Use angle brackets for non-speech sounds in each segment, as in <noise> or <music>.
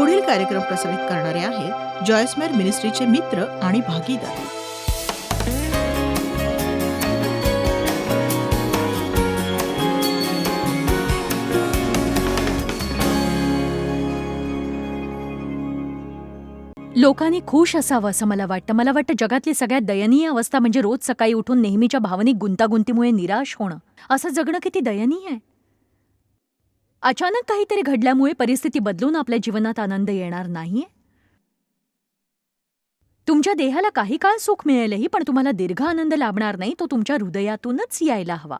पुढील कार्यक्रम प्रसारित करणारे आहेत जॉयस्मेर मिनिस्ट्रीचे मित्र आणि भागीदार. लोकांनी खुश असावं असं मला वाटतं. मला वाटतं जगातली सगळ्यात दयनीय अवस्था म्हणजे रोज सकाळी उठून नेहमीच्या भावनिक गुंतागुंतीमुळे निराश होणं. असं जगणं किती दयनीय आहे. अचानक काहीतरी घडल्यामुळे परिस्थिती बदलून आपल्या जीवनात आनंद येणार नाहीये? तुमच्या देहाला काही काळ सुख मिळेलही पण तुम्हाला दीर्घ आनंद लाभणार नाही तो तुमच्या हृदयातूनच यायला हवा.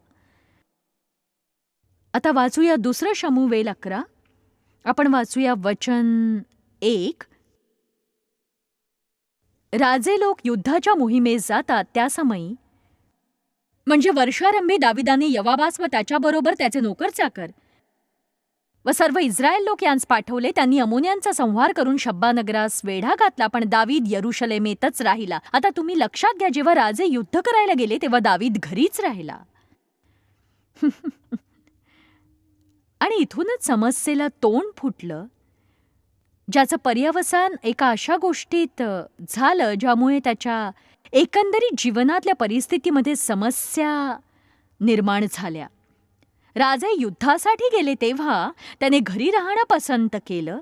आता वाचूया दुसरं शमूवेल अकरा. आपण वाचूया वचन एक. राजे लोक युद्धाच्या मोहिमेस जातात त्या समयी म्हणजे वर्षारंभी दाविदाने यवाबास व त्याच्याबरोबर त्याचे नोकर चाकर व सर्व इस्रायल लोक यांस पाठवले. त्यांनी अमोन्यांचा संहार करून शब्बानगरास वेढा घातला पण दावीद यरुशलेमेतच राहिला. आता तुम्ही लक्षात घ्या जेव्हा राजे युद्ध करायला गेले तेव्हा दावीद घरीच राहिला. <laughs> आणि इथूनच समस्येला तोंड फुटलं. ज्याचं पर्यवसान एका अशा गोष्टीत झालं ज्यामुळे त्याच्या एकंदरीत जीवनातल्या परिस्थितीमध्ये समस्या निर्माण झाल्या. राजे युद्धासाठी गेले तेव्हा त्याने घरी राहणं पसंत केलं.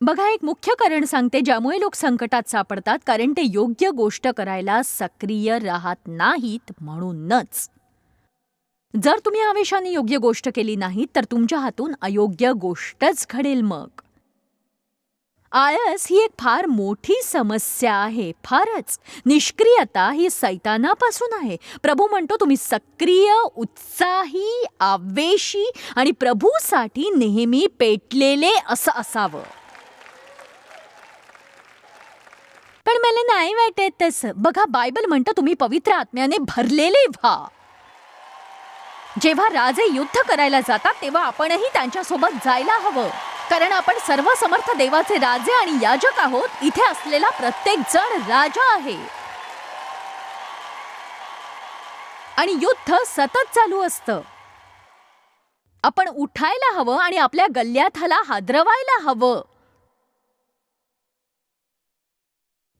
बघा एक मुख्य कारण सांगते ज्यामुळे लोक संकटात सापडतात कारण ते योग्य गोष्ट करायला सक्रिय राहत नाहीत म्हणूनच. जर तुम्ही आवेशाने योग्य गोष्ट केली नाही तर तुमच्या हातून अयोग्य गोष्टच घडेल मग. आळस ही एक फार मोठी समस्या आहे. फारच निष्क्रियता ही सैतानापासून आहे. प्रभू म्हणतो तुम्ही सक्रिय उत्साही आवेशी आणि प्रभूसाठी नेहमी पेटलेले असं असावं. पण मला नाही वाटत तसं. बघा बायबल म्हणतं तुम्ही पवित्र आत्म्याने भरलेले व्हा. जेव्हा राजे युद्ध करायला जातात तेव्हा आपणही त्यांच्यासोबत जायला हवं. कारण आपण सर्व समर्थ देवाचे राजे आणि याजक आहोत. इथे असलेला प्रत्येक जण राजा आहे. आणि युद्ध सतत चालू असतं. आपण उठायला हवं आणि आपल्या गल्ल्याथाला हादरवायला हवं.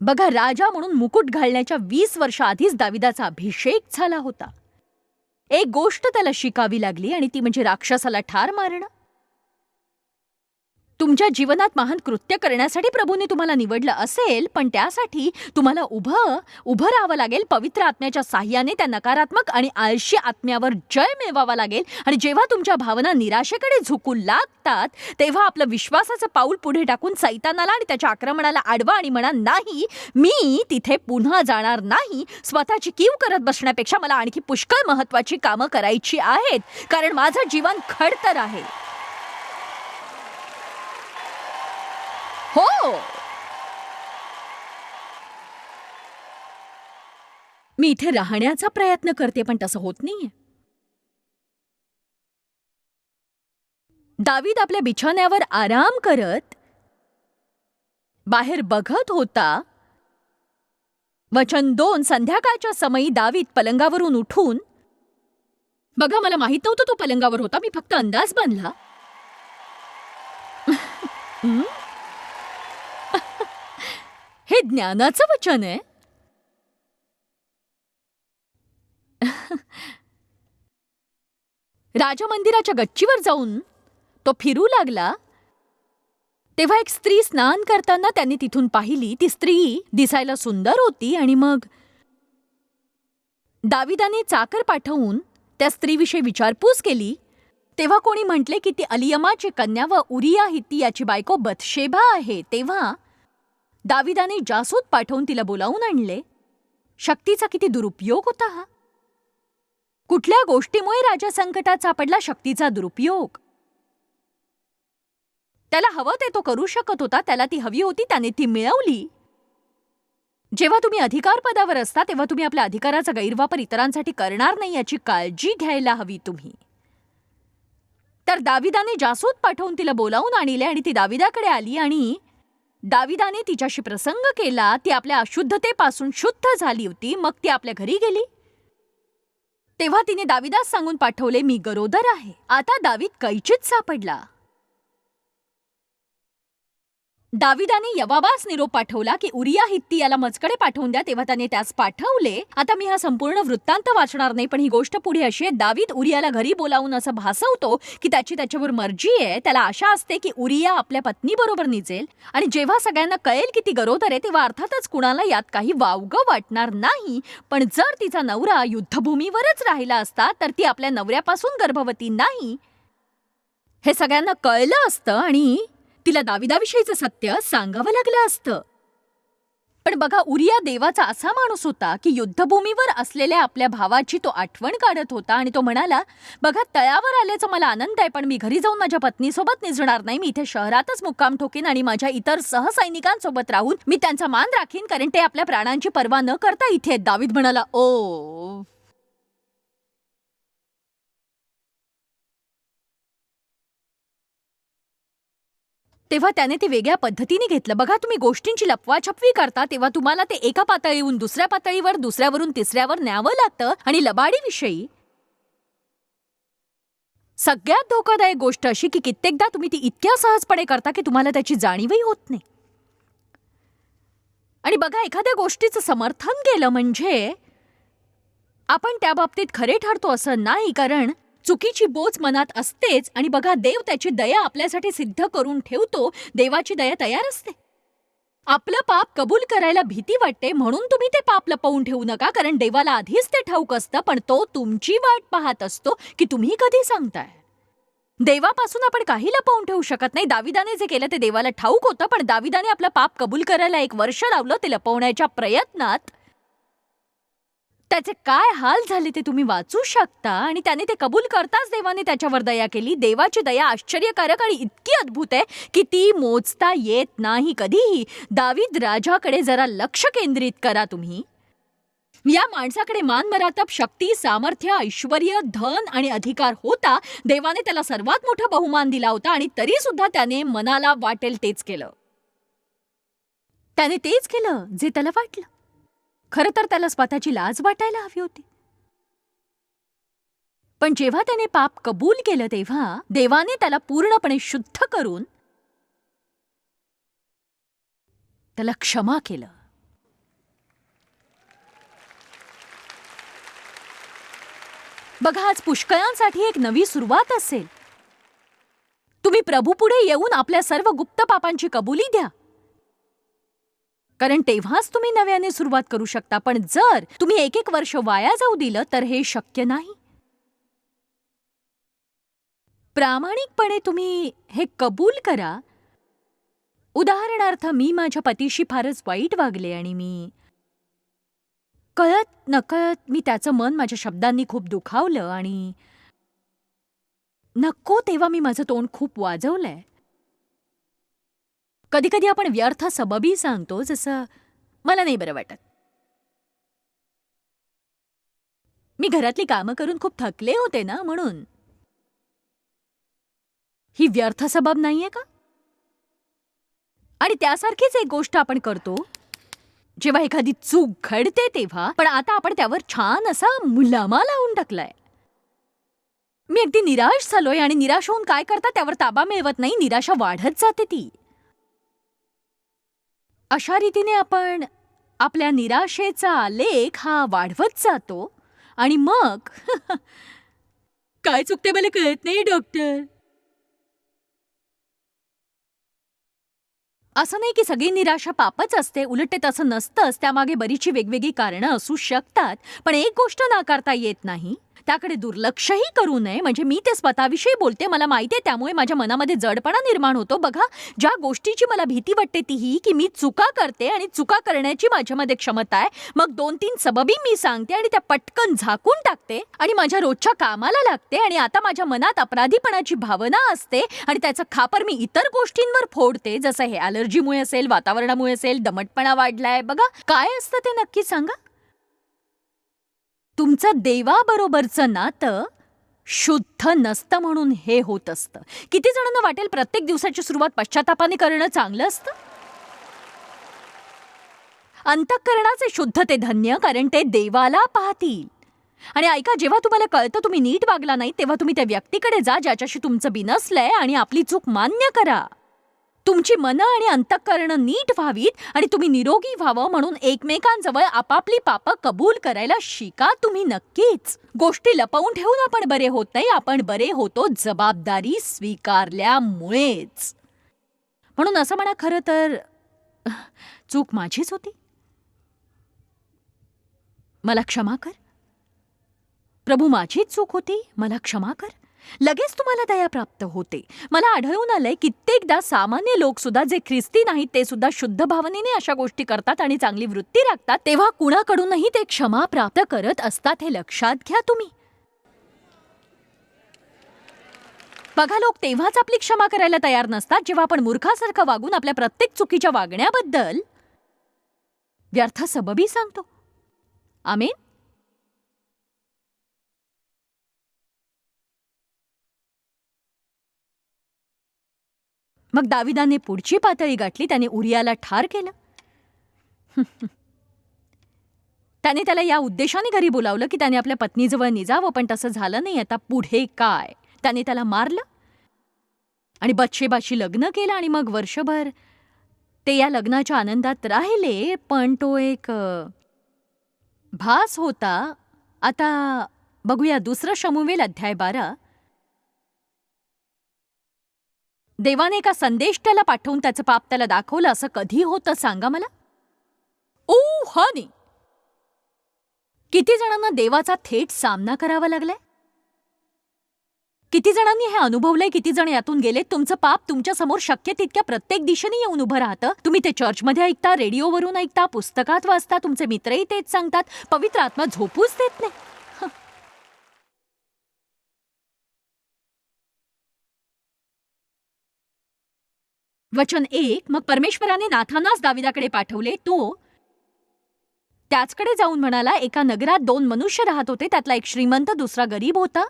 बघा राजा म्हणून मुकुट घालण्याच्या वीस वर्ष आधीच दाविदाचा अभिषेक झाला होता. एक गोष्ट त्याला शिकावी लागली आणि ती म्हणजे राक्षसाला ठार मारणं. तुमच्या जीवनात महान कृत्य करण्यासाठी प्रभूने तुम्हाला निवडलं असेल पण त्यासाठी तुम्हाला उभं उभं राहावं लागेल पवित्र आत्म्याच्या साह्याने त्या नकारात्मक आणि आळशी आत्म्यावर जय मिळवावा लागेल. आणि जेव्हा तुमच्या भावना निराशेकडे झुकू लागतात तेव्हा आपलं विश्वासाचं पाऊल पुढे टाकून सैतानाला आणि त्याच्या आक्रमणाला आडवा आणि म्हणा नाही मी तिथे पुन्हा जाणार नाही. स्वतःची कीव करत बसण्यापेक्षा मला आणखी पुष्कळ महत्वाची कामं करायची आहेत. कारण माझं जीवन खडतर आहे. हो. मी इथे राहण्याचा प्रयत्न करते पण तसं होत नाहीये. दावीद आपल्या बिछाण्यावर आराम करत बाहेर बघत होता. वचन दोन संध्याकाळच्या समयी दावीद पलंगावरून उठून बघा मला माहीत नव्हतं तो पलंगावर होता मी फक्त अंदाज बांधला. <laughs> हे ज्ञानाचं वचन आहे. <laughs> राजमंदिराच्या गच्चीवर जाऊन तो फिरू लागला. तेव्हा एक स्त्री स्नान करताना त्यांनी तिथून पाहिली. ती स्त्री दिसायला सुंदर होती आणि मग दाविदाने चाकर पाठवून त्या स्त्रीविषयी विचारपूस केली. तेव्हा कोणी म्हटले की ती अलियमाची कन्या व उरिया हिती याची बायको बथशेबा आहे. तेव्हा दाविदाने जासूद पाठवून तिला बोलावून आणले. शक्तीचा किती दुरुपयोग होता हा. कुठल्या गोष्टीमुळे राजा संकटात सापडला शक्तीचा दुरुपयोग? त्याला हवं ते तो करू शकत होता त्याला ती हवी होती त्याने ती मिळवली. जेव्हा तुम्ही अधिकार पदावर असता तेव्हा तुम्ही आपल्या अधिकाराचा गैरवापर इतरांसाठी करणार नाही याची काळजी घ्यायला हवी तुम्ही. तर दाविदाने जासूद पाठवून तिला बोलावून आणले आणि ती दाविदाकडे आली आणि दाविदाने तिच्याशी प्रसंग केला ती आपल्या अशुद्धतेपासून शुद्ध झाली होती मग ती आपल्या घरी गेली. तेव्हा तिने दाविदास सांगून पाठवले मी गरोदर आहे. आता दावीद कैचित सापडला. दाविदाने यवाबास निरोप पाठवला की उरिया हित्ती याला मजकडे पाठवून द्या तेव्हा त्याने त्यास पाठवले. आता मी हा संपूर्ण वृत्तांत वाचणार नाही पण ही गोष्ट पुढे अशी आहे. दावीद उरियाला घरी बोलावून असं भासवतो की त्याची त्याच्यावर मर्जी आहे. त्याला आशा असते की उरिया आपल्या पत्नीबरोबर निजेल. आणि जेव्हा सगळ्यांना कळेल की ती गरोदर आहे तेव्हा अर्थातच कुणाला यात काही वावगं वाटणार नाही. पण जर तिचा नवरा युद्धभूमीवरच राहिला असता तर ती आपल्या नवऱ्यापासून गर्भवती नाही. हे सगळ्यांना कळलं असतं आणि तिला दाविदाविषयीचं सत्य सांगावं लागलं असतं. पण बघा उरिया देवाचा असा माणूस होता की युद्धभूमीवर असलेल्या आपल्या भावाची तो आठवण काढत होता आणि तो म्हणाला बघा तळावर आल्याचा मला आनंद आहे पण मी घरी जाऊन माझ्या पत्नीसोबत निजणार नाही. मी इथे शहरातच मुक्काम ठोकेन आणि माझ्या इतर सहसैनिकांसोबत राहून मी त्यांचा मान राखीन कारण ते आपल्या प्राणांची पर्वा न करता इथे आहेत दावीद म्हणाला. ओ. तेव्हा त्याने ते वेगळ्या पद्धतीने घेतलं. बघा तुम्ही गोष्टींची लपवाछपवी करता तेव्हा तुम्हाला ते एका पातळीहून दुसऱ्या पातळीवर दुसऱ्यावरून तिसऱ्यावर न्यावं लागतं. आणि लबाडीविषयी सगळ्यात धोकादायक गोष्ट अशी की कित्येकदा तुम्ही ती इतक्या सहजपणे करता की तुम्हाला त्याची जाणीवही होत नाही. आणि बघा एखाद्या गोष्टीचं समर्थन केलं म्हणजे आपण त्या बाबतीत खरे ठरतो असं नाही कारण चुकीची बोच मनात असतेच आणि बघा देव त्याची दया आपल्यासाठी सिद्ध करून ठेवतो देवाची दया तयार असते. आपलं पाप कबूल करायला भीती वाटते म्हणून तुम्ही ते पाप लपवून ठेवू नका कारण देवाला आधीच ते ठाऊक असतं पण तो तुमची वाट पाहत असतो की तुम्ही कधी सांगताय. देवापासून आपण काही लपवून ठेवू शकत नाही. दाविदाने जे केलं ते देवाला ठाऊक होतं पण दाविदाने आपलं पाप कबूल करायला एक वर्ष लावलं ते लपवण्याच्या प्रयत्नात त्याचे काय हाल झाले ते तुम्ही वाचू शकता. आणि त्याने ते कबूल करताच देवाने त्याच्यावर दया केली. देवाची दया आश्चर्यकारक आणि इतकी अद्भुत आहे की ती मोजता येत नाही कधीही. दावीद राजाकडे जरा लक्ष केंद्रित करा तुम्ही. या माणसाकडे मान शक्ती सामर्थ्य ऐश्वर धन आणि अधिकार होता. देवाने त्याला सर्वात मोठा बहुमान दिला होता आणि तरी सुद्धा त्याने मनाला वाटेल तेच केलं. त्याने तेच केलं जे त्याला वाटलं. खरं तर त्याला स्वतःची लाज वाटायला हवी होती. पण जेव्हा त्याने पाप कबूल केलं तेव्हा देवाने त्याला पूर्णपणे शुद्ध करून त्याला क्षमा केलं. बघा आज पुष्कळांसाठी एक नवी सुरुवात असेल. तुम्ही प्रभूपुढे येऊन आपल्या सर्व गुप्त पापांची कबुली द्या. कारण तेव्हाच तुम्ही नव्याने सुरुवात करू शकता पण जर तुम्ही एक एक वर्ष वाया जाऊ दिलं तर हे शक्य नाही. प्रामाणिकपणे तुम्ही हे कबूल करा. उदाहरणार्थ मी माझ्या पतीशी फारच वाईट वागले आणि मी कळत नकळत मी त्याचं मन माझ्या शब्दांनी खूप दुखावलं आणि नको तेव्हा मी माझं तोंड खूप वाजवलंय. कधी कधी आपण व्यर्थ सबबी सांगतो जसं मला नाही बरं वाटत. मी घरातली कामं करून खूप थकले होते ना म्हणून. ही व्यर्थ सबब नाहीये का? आणि त्यासारखीच एक गोष्ट आपण करतो. जेव्हा एखादी चूक घडते तेव्हा पण आता आपण त्यावर छान असा मुलामा लावून टाकलाय. मी अगदी निराश झालोय आणि निराश होऊन काय करता त्यावर ताबा मिळवत नाही निराशा वाढत जाते ती. अशा रीतीने आपण आपल्या निराशेचा लेख हा वाढवत जातो आणि मग <laughs> काय चुकते मला कळत नाही डॉक्टर असं नाही की सगळी निराशा पापच असते उलट ते तसं नसतंच त्यामागे बरीचशी वेगवेगळी कारणं असू शकतात पण एक गोष्ट नाकारता येत नाही. त्याकडे दुर्लक्षही करू नये. म्हणजे मी ते स्वतःविषयी बोलते. मला माहिती आहे त्यामुळे माझ्या मनामध्ये जडपणा निर्माण होतो. बघा ज्या गोष्टीची मला भीती वाटते ती ही की मी चुका करते आणि चुका करण्याची माझ्यामध्ये क्षमता आहे. मग दोन तीन सबबी मी सांगते आणि त्या पटकन झाकून टाकते आणि माझ्या रोजच्या कामाला लागते आणि आता माझ्या मनात अपराधीपणाची भावना असते आणि त्याचं खापर मी इतर गोष्टींवर फोडते. जसं हे अलर्जीमुळे असेल वातावरणामुळे असेल दमटपणा वाढलाय. बघा काय असतं ते नक्की सांगा? तुमचं देवाबरोबरचं नातं शुद्ध नसतं म्हणून हे होत असतं. किती जणांना वाटेल प्रत्येक दिवसाची सुरुवात पश्चातापाने करणं चांगलं असतं? अंतःकरणाचे शुद्ध ते धन्य कारण ते देवाला पाहतील. आणि ऐका जेव्हा तुम्हाला कळतं तुम्ही नीट वागला नाही तेव्हा तुम्ही त्या व्यक्तीकडे जा ज्याच्याशी तुमचं बिनसलंय आणि आपली चूक मान्य करा. तुमची मनं आणि अंतःकरणं नीट व्हावीत आणि तुम्ही निरोगी व्हावं म्हणून एकमेकांजवळ आपापली पापं कबूल करायला शिका तुम्ही नक्कीच. गोष्टी लपवून ठेवून आपण बरे होत नाही आपण बरे होतो जबाबदारी स्वीकारल्यामुळेच. म्हणून असं म्हणा खरं तर चूक माझीच होती. मला क्षमा कर. प्रभू माझीच चूक होती मला क्षमा कर. लगेच तुम्हाला दया प्राप्त होते. मला आढळून आलंय कित्येकदा सामान्य लोक सुद्धा जे ख्रिस्ती नाहीत ते सुद्धा शुद्ध भावनेने अशा गोष्टी करतात आणि चांगली वृत्ती राखतात तेव्हा कुणाकडूनही ते क्षमा प्राप्त करत असतात हे लक्षात घ्या तुम्ही. बघा लोक तेव्हाच आपली क्षमा करायला तयार नसतात जेव्हा आपण मूर्खासारखं वागून आपल्या प्रत्येक चुकीच्या वागण्याबद्दल व्यर्थ सबबी सांगतो. आमेन? मग दाविदाने पुढची पातळी गाठली त्याने उरियाला ठार केलं. <laughs> त्याने त्याला या उद्देशाने घरी बोलावलं की त्याने आपल्या पत्नीजवळ निजावं पण तसं झालं नाही. आता पुढे काय? त्याने त्याला मारलं आणि बच्चेबाशी लग्न केलं आणि मग वर्षभर ते या लग्नाच्या आनंदात राहिले पण तो एक भास होता. आता बघूया दुसरं शमुवेल अध्याय बारा. देवाने एका संदेष्टाला पाठवून त्याचं पाप त्याला दाखवलं असं कधी होतं सांगा मला? ओ हनी किती जणांना देवाचा थेट सामना करावा लागलाय? किती जणांनी हे अनुभवलंय? किती जण यातून गेलेत? तुमचं पाप तुमच्यासमोर शक्य तितक्या प्रत्येक दिशेने येऊन उभं राहतं. तुम्ही ते चर्चमध्ये ऐकता रेडिओवरून ऐकता पुस्तकात वाचता तुमचे मित्रही तेच सांगतात. पवित्र आत्मा झोपूच देत नाही हं. वचन एक मग परमेश्वराने नाथानास दाविदाकडे पाठवले तो त्याचकडे जाऊन म्हणाला एका नगरात दोन मनुष्य राहत होते त्यातला एक श्रीमंत दुसरा गरीब होता.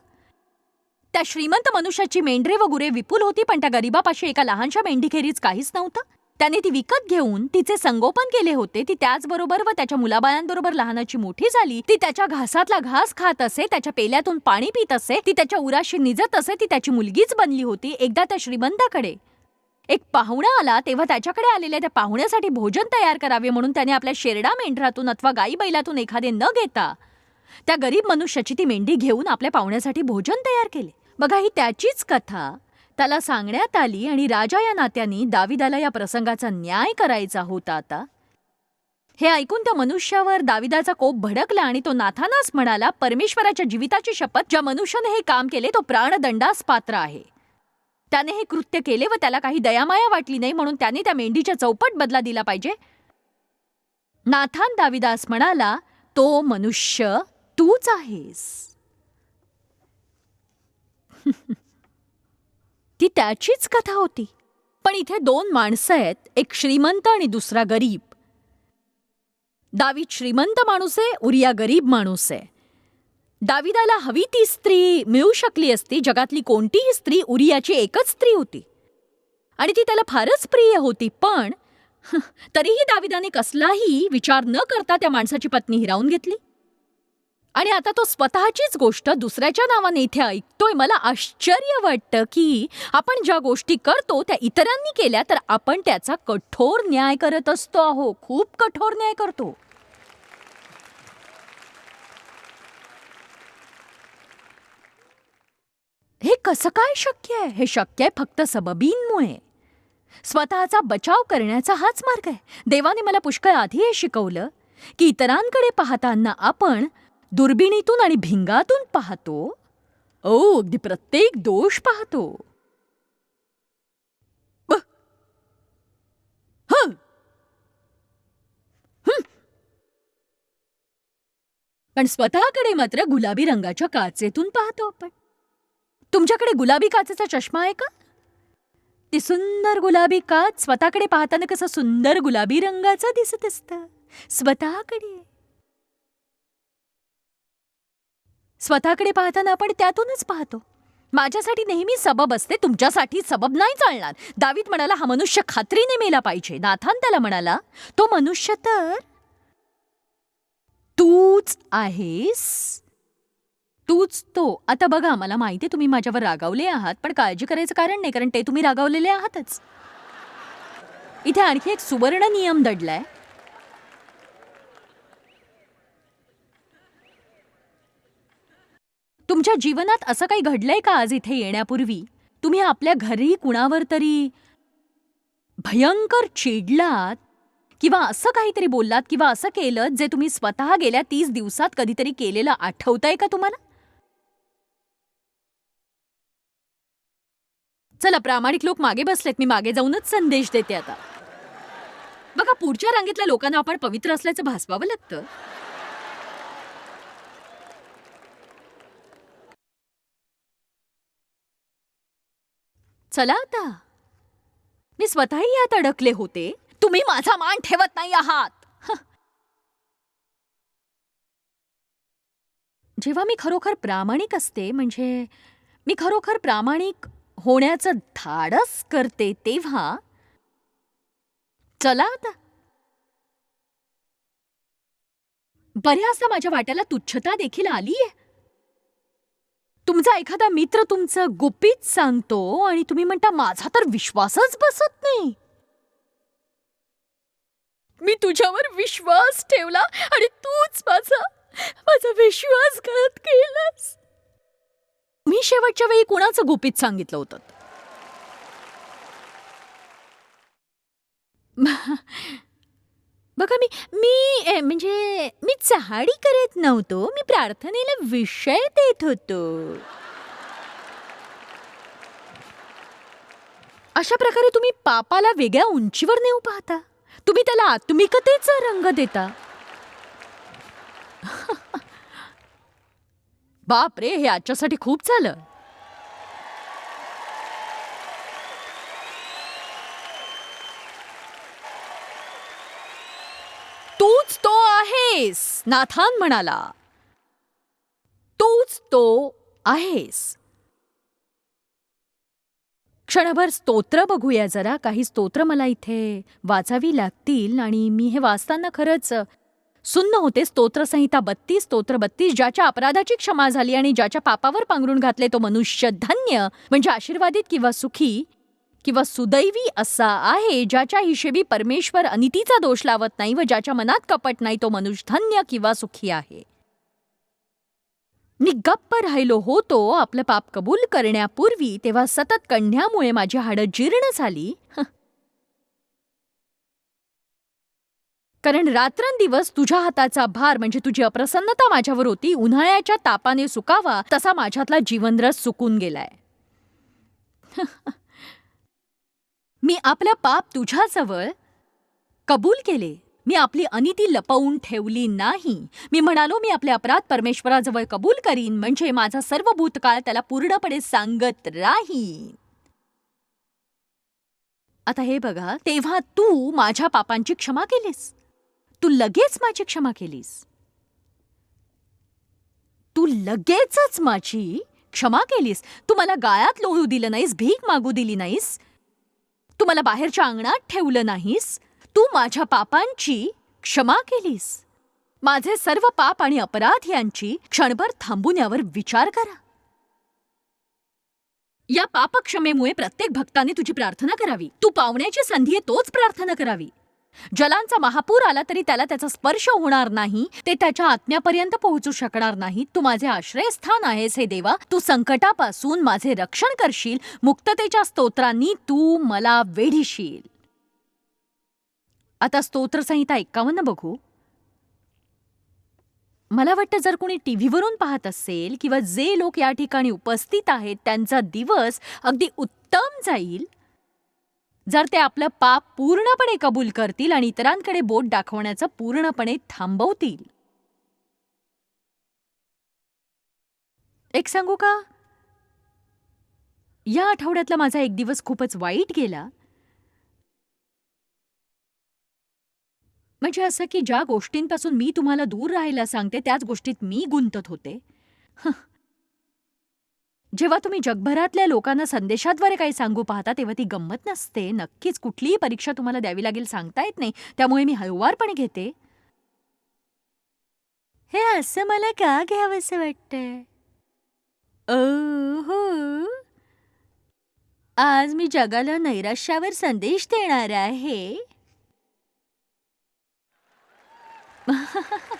त्या श्रीमंत मनुष्याची मेंढरे व गुरे विपुल होती पण त्या गरीबापाशी एका लहानशा मेंढीखेरीज काहीच नव्हतं. त्याने ती विकत घेऊन तिचे संगोपन केले होते ती त्याचबरोबर व त्याच्या मुलाबाळांबरोबर लहानाची मोठी झाली. ती त्याच्या घासातला घास खात असे त्याच्या पेल्यातून पाणी पित असे ती त्याच्या उराशी निजत असे ती त्याची मुलगीच बनली होती एकदा त्या श्रीमंताकडे. एक पाहुणा आला तेव्हा त्याच्याकडे आलेल्या त्या पाहुण्यासाठी भोजन तयार करावे म्हणून त्याने आपल्या शेरडा मेंढरातून अथवा गाई बैलातून एखादे न घेता त्या गरीब मनुष्याची ती मेंढी घेऊन आपल्या पाहुण्यासाठी भोजन तयार केले. बघा ही त्याचीच कथा. त्याला सांगण्यात आली आणि राजा या नात्याने दाविदाला या प्रसंगाचा न्याय करायचा होता आता. हे ऐकून त्या मनुष्यावर दाविदाचा कोप भडकला आणि तो नाथानास म्हणाला परमेश्वराच्या जीविताची शपथ ज्या मनुष्याने हे काम केले तो प्राणदंडास पात्र आहे. त्याने हे कृत्य केले व त्याला काही दयामाया वाटली नाही म्हणून त्याने त्या मेंढीच्या चौपट बदला दिला पाहिजे. नाथान दाविदास म्हणाला तो मनुष्य तूच आहेस. <laughs> ती त्याचीच कथा होती. पण इथे दोन माणसं आहेत एक श्रीमंत आणि दुसरा गरीब. दावीद श्रीमंत माणूस आहे उरिया गरीब माणूस आहे. दाविदाला हवी ती स्त्री मिळू शकली असती. जगातली कोणतीही स्त्री उरियाची एकच स्त्री होती. आणि ती त्याला फारच प्रिय होती. पण <laughs> तरीही दाविदाने कसलाही विचार न करता त्या माणसाची पत्नी हिरावून घेतली. आणि आता तो स्वतःचीच गोष्ट दुसऱ्याच्या नावाने इथे ऐकतोय. मला आश्चर्य वाटतं की आपण ज्या गोष्टी करतो त्या इतरांनी केल्या तर आपण त्याचा कठोर न्याय करत असतो आहो. खूप कठोर न्याय करतो. हे कसं काय शक्य आहे? हे शक्य आहे फक्त सबबींमुळे. स्वतःचा बचाव करण्याचा हाच मार्ग आहे. देवाने मला पुष्कळ आधी हे शिकवलं की इतरांकडे पाहताना आपण दुर्बिणीतून आणि भिंगातून पाहतो. ओ अगदी प्रत्येक दोष पाहतो. पण स्वतःकडे मात्र गुलाबी रंगाच्या काचेतून पाहतो आपण. तुमच्याकडे गुलाबी काचेचा चष्मा आहे का? ती सुंदर गुलाबी काच स्वतःकडे पाहताना कसं सुंदर गुलाबी रंगाचं दिसत असतं. स्वतःकडे. स्वतःकडे पाहताना आपण त्यातूनच पाहतो. माझ्यासाठी नेहमी सबब असते तुमच्यासाठी सबब नाही चालणार. दावीत म्हणाला हा मनुष्य खात्रीने मेला पाहिजे. नाथान त्याला म्हणाला तो मनुष्य तर तूच आहेस. तूच तो. आता बघा मला माहिती तुम्ही माझ्यावर रागावले आहात पण काळजी करायचं कारण नाही कारण ते तुम्ही रागावलेले आहातच. इथे आणखी एक सुवर्ण नियम दडलाय. तुमच्या जीवनात असं काही घडलंय का आज इथे येण्यापूर्वी? तुम्ही आपल्या घरी कुणावर तरी भयंकर चिडलात? किंवा असं काहीतरी बोललात किंवा असं केलं जे तुम्ही स्वतः गेल्या तीस दिवसात कधीतरी केलेलं आठवतंय का तुम्हाला? चला प्रामाणिक लोक मागे बसलेत. मी मागे जाऊनच संदेश देते आता. बघा पुढच्या रांगेतल्या लोकांना आपण पवित्र असल्याचं भासवावं लागतं. चला आता. मी स्वतःही यात अडकले होते. तुम्ही माझा मान ठेवत नाही आहात. जेव्हा मी खरोखर प्रामाणिक असते म्हणजे मी खरोखर प्रामाणिक होण्याचं धाडस करते तेव्हा चला आता. बऱ्याचदा माझ्या वाट्याला तुच्छता देखील आलीये. तुमचा एखादा मित्र तुमचं गुपित सांगतो आणि तुम्ही म्हणता माझा तर विश्वासच बसत नाही. मी तुझ्यावर विश्वास ठेवला आणि तूच माझा माझा विश्वासघात केलास. मी शेवटच्या वेळी कुणाचं गुपित सांगितलं होतं? बघा मी मी ए, म्हणजे मी चहाडी करत नव्हतो. मी प्रार्थनेला विषय देत होतो. अशा प्रकारे तुम्ही पापाला वेगळ्या उंचीवर नेऊ पाहता. तुम्ही त्याला आत्मिकतेचा रंग देता. बाप रे हे आजच्यासाठी खूप झालं. तूच तो आहेस नाथान म्हणाला. तूच तो आहेस. क्षणभर स्तोत्र बघूया जरा काही स्तोत्र मला इथे वाचावी लागतील आणि मी हे वाचताना खरंच सुन्न होते. स्तोत्रसंहिता बत्तीस स्तोत्र बत्तीस ज्याच्या अपराधाची क्षमा झाली आणि ज्याच्या पापावर पांघरून घातले तो मनुष्य धन्य म्हणजे आशीर्वादित किंवा सुखी किंवा सुदैवी असा आहे ज्याच्या हिशेबी परमेश्वर अनितीचा दोष लावत नाही व ज्याच्या मनात कपट नाही तो मनुष्य धन्य किंवा सुखी आहे. मी गप्प राहिलो होतो आपलं पाप कबूल करण्यापूर्वी तेव्हा सतत कण्यामुळे माझी हाडं जीर्ण झाली हं. कारण रात्रंदिवस तुझ्या हाताचा भार म्हणजे तुझी अप्रसन्नता माझ्यावर होती उन्हाळ्याच्या तापाने सुकावा तसा माझ्यातला जीवनरस सुकून गेलाय. <laughs> मी आपलं पाप तुझ्याजवळ कबूल केले. मी आपली अनिती लपवून ठेवली नाही. मी म्हणालो मी आपले अपराध परमेश्वराजवळ कबूल करीन म्हणजे माझा सर्व भूतकाळ त्याला पूर्णपणे सांगत राहीन. आता हे बघा तेव्हा तू माझ्या पापांची क्षमा केलीस. तू लगेच माझी क्षमा केलीस. तू लगेचच माझी क्षमा केलीस. तू मला गाळात लोळू दिलं नाहीस भीक मागू दिली नाहीस. तू मला बाहेरच्या अंगणात ठेवलं नाहीस. तू माझ्या पापांची क्षमा केलीस. माझे सर्व पाप आणि अपराध यांची क्षणभर थांबून यावर विचार करा. या पापक्षमेमुळे प्रत्येक भक्ताने तुझी प्रार्थना करावी. तू पावण्याची संधी आहे तोच प्रार्थना करावी. जलांचा महापूर आला तरी त्याला त्याचा स्पर्श होणार नाही ते त्याच्या आत्म्यापर्यंत पोहोचू शकणार नाही तू माझे आश्रयस्थान आहेस हे देवा. तू संकटापासून माझे रक्षण करशील. मुक्ततेच्या स्तोत्रांनी तू मला वेढीशील. आता स्तोत्रसंहिता एक्कावन्न बघू. मला वाटतं जर कोणी टीव्हीवरून पाहत असेल किंवा जे लोक या ठिकाणी उपस्थित आहेत त्यांचा दिवस अगदी उत्तम जाईल. जर ते आपलं पाप पूर्णपणे कबूल करतील आणि इतरांकडे बोट दाखवण्याचं पूर्णपणे थांबवतील. एक सांगू का? या आठवड्यातला माझा एक दिवस खूपच वाईट गेला. म्हणजे असं की ज्या गोष्टींपासून मी तुम्हाला दूर राहायला सांगते त्याच गोष्टीत मी गुंतत होते. हं. जेव्हा तुम्ही जगभरातल्या लोकांना संदेशाद्वारे काही सांगू पाहता तेव्हा ती गंमत नसते. नक्कीच कुठलीही परीक्षा तुम्हाला द्यावी लागेल सांगता येत नाही. त्यामुळे मी हळूवारपणे घेते. हे असं मला का घ्यावंसं वाटतंय? ओ हो आज मी जगाला नैराश्यावर संदेश देणार आहे. <laughs>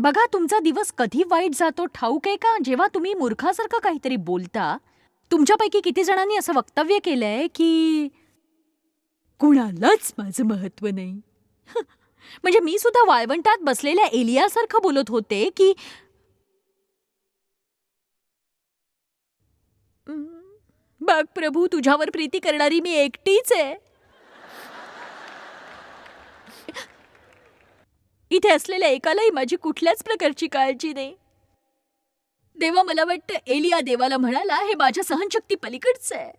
बघा तुमचा दिवस कधी वाईट जातो ठाऊक आहे का? जेव्हा तुम्ही मूर्खासारखं काहीतरी बोलता तुमच्यापैकी किती जणांनी असं वक्तव्य केलंय की कुणालाच माझं महत्त्व नाही. <laughs> म्हणजे मी सुद्धा वाळवंटात बसलेल्या एलियासारखं बोलत होते की बघ प्रभू तुझ्यावर प्रीती करणारी मी एकटीच आहे. इथे असलेल्या एकालाही माझी कुठल्याच प्रकारची काळजी नाही. देवा मला वाटतं एलिया देवाला म्हणाला हे माझ्या सहनशक्ती पलीकडचं आहे.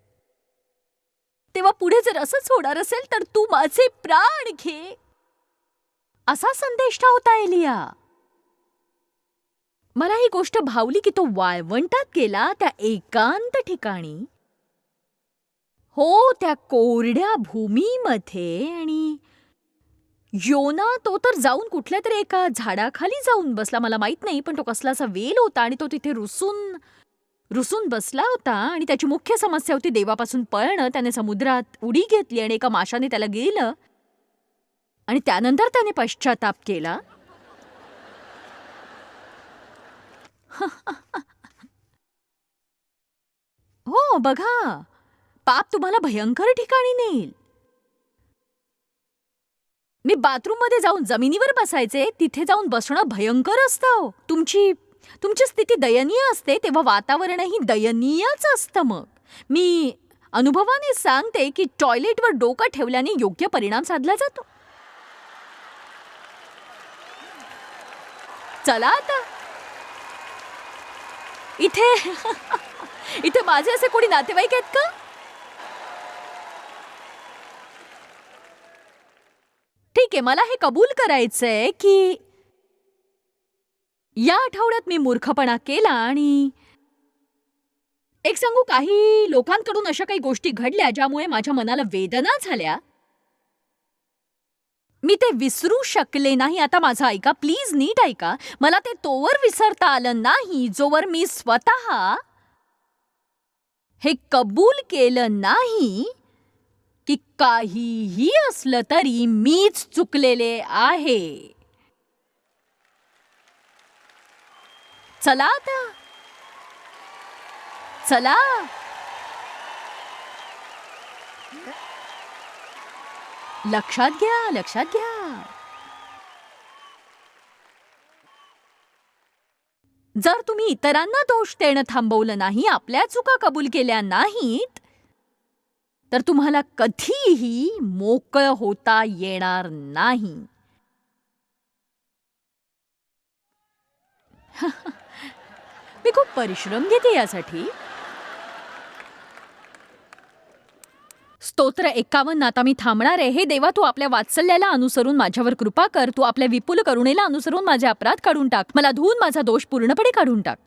तेव्हा पुढे जर असंच होणार असेल तर तू माझे प्राण घे. असा संदेश होता एलिया? मला ही गोष्ट भावली की तो वाळवंटात गेला त्या एकांत ठिकाणी. हो त्या कोरड्या भूमीमध्ये आणि योना तो तर जाऊन कुठल्या तरी एका झाडाखाली जाऊन बसला. मला माहीत नाही पण तो कसलासा वेल होता आणि तो तिथे रुसून रुसून बसला होता आणि त्याची मुख्य समस्या होती देवापासून पळणं. त्याने समुद्रात उडी घेतली आणि एका माशाने त्याला गेलं आणि त्यानंतर त्याने पश्चाताप केला. हो बघा. पाप तुम्हाला भयंकर ठिकाणी नेईल. मी बाथरूममध्ये जाऊन जमिनीवर बसायचे तिथे जाऊन बसणं भयंकर असतं हो. तुमची तुमची स्थिती दयनीय असते तेव्हा वातावरणही दयनीयच असतं मग. मी अनुभवाने सांगते की टॉयलेटवर डोकं ठेवल्याने योग्य परिणाम साधला जातो. चला आता. इथे <laughs> इथे माझे असे कोणी नातेवाईक आहेत का? ठीक आहे मला हे कबूल करायचंय की या आठवड्यात मी मूर्खपणा केला आणि एक सांगू काही लोकांकडून अशा काही गोष्टी घडल्या ज्यामुळे माझ्या मनाला वेदना झाल्या. मी ते विसरू शकले नाही. आता माझं ऐका प्लीज नीट ऐका. मला ते तोवर विसरता आलं नाही जोवर मी स्वतः हे कबूल केलं नाही. की काहीही असलं तरी मीच चुकलेले आहे. चला आता. चला. लक्षात घ्या लक्षात घ्या. जर तुम्ही इतरांना दोष देणं थांबवलं नाही आपल्या चुका कबूल केल्या नाहीत तर तुम्हाला कधीही मोकळं होता येणार नाही. <laughs> मी खूप परिश्रम घेते यासाठी. स्तोत्र एकावन्न आता मी थांबणार आहे. हे देवा तू आपल्या वात्सल्याला अनुसरून माझ्यावर कृपा कर. तू आपल्या विपुल करुणेला अनुसरून माझे अपराध काढून टाक. मला धुवून माझा दोष पूर्णपणे काढून टाक.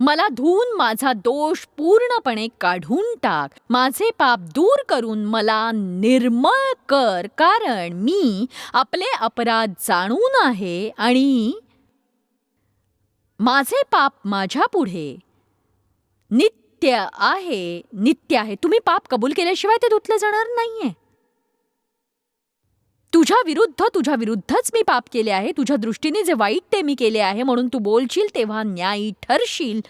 मला धुवून माझा दोष पूर्णपणे काढून टाक. माझे पाप दूर करून मला निर्मळ कर कारण मी आपले अपराध जाणून आहे आणि माझे पाप माझ्या पुढे नित्य आहे. नित्य आहे. तुम्ही पाप कबूल केल्याशिवाय ते धुतलं जाणार नाहीये. तुझ्या विरुद्ध तुझ्या विरुद्धच मी पाप केले आहे. तुझ्या दृष्टीने जे वाईट ते मी केले आहे म्हणून तू बोलशील तेव्हा न्यायी ठरशील.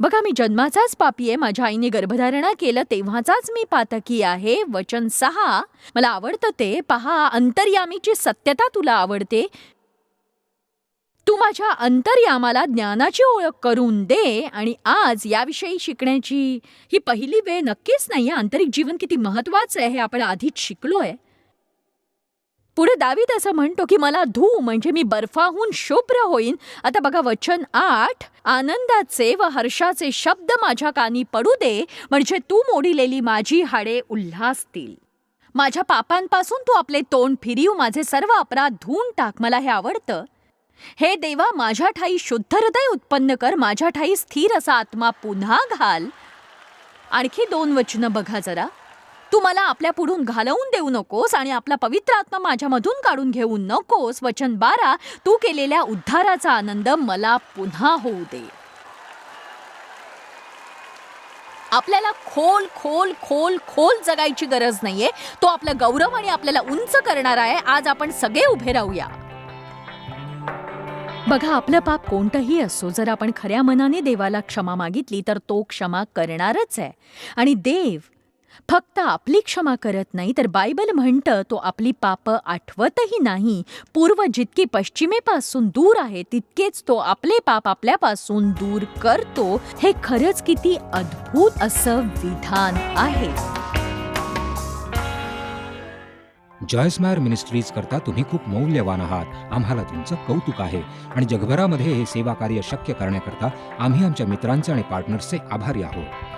बघा मी जन्माचाच पापी आहे. माझ्या आईने गर्भधारणा केलं तेव्हाचाच मी पातकी आहे. वचन सहा. मला आवडतं ते. पहा अंतर्यामीची सत्यता तुला आवडते. तू माझ्या अंतर्यामाला ज्ञानाची ओळख करून दे आणि आज याविषयी शिकण्याची ही पहिली वेळ नक्कीच नाही आंतरिक जीवन किती महत्त्वाचं आहे हे आपण आधीच शिकलोय. पुढे दावीत असं म्हणतो की मला धू म्हणजे मी बर्फाहून शुभ्र होईन. आता बघा वचन आठ आनंदाचे व हर्षाचे शब्द माझ्या कानी पडू दे म्हणजे तू मोडिलेली माझी हाडे उल्हासतील. माझ्या पापांपासून तू आपले तोंड फिरीव माझे सर्व अपराध धुवून टाक मला हे आवडतं. हे देवा माझ्या ठाई शुद्ध हृदय उत्पन्न कर माझ्या ठाई स्थिर असा आत्मा पुन्हा घाल. आणखी दोन वचनं बघा जरा. तू मला आपल्या पुढून घालवून देऊ नकोस आणि आपला पवित्र आत्मा माझ्यामधून काढून घेऊ नकोस. वचन बारा तू केलेल्या उद्धाराचा आनंद मला पुन्हा होऊ दे. आपल्याला खोल खोल खोल खोल जगायची गरज नाहीये. तो आपला गौरव आणि आपल्याला उंच करणार आहे. आज आपण सगळे उभे राहूया. बघा आपलं पाप कोणतंही असो जर आपण खऱ्या मनाने देवाला क्षमा मागितली तर तो क्षमा करणारच आहे. आणि देव फक्त आपली क्षमा करत नाही तर बायबल म्हणतं तो आपली पाप आठवतही नाही. पूर्व जितकी पश्चिमेपासून दूर आहे तितकेच तो आपले पाप आपल्यापासून दूर करतो. हे खरंच किती अद्भुत असं विधान आहे. जॉयस्मायर मिनिस्ट्रीज करता तुम्ही खूप मौल्यवान आहात. आम्हाला तुमचं कौतुक आहे. आणि जगभरामध्ये हे सेवा कार्य शक्य करण्याकरता आम्ही आमच्या मित्रांचे आणि पार्टनर्सचे आभारी आहोत.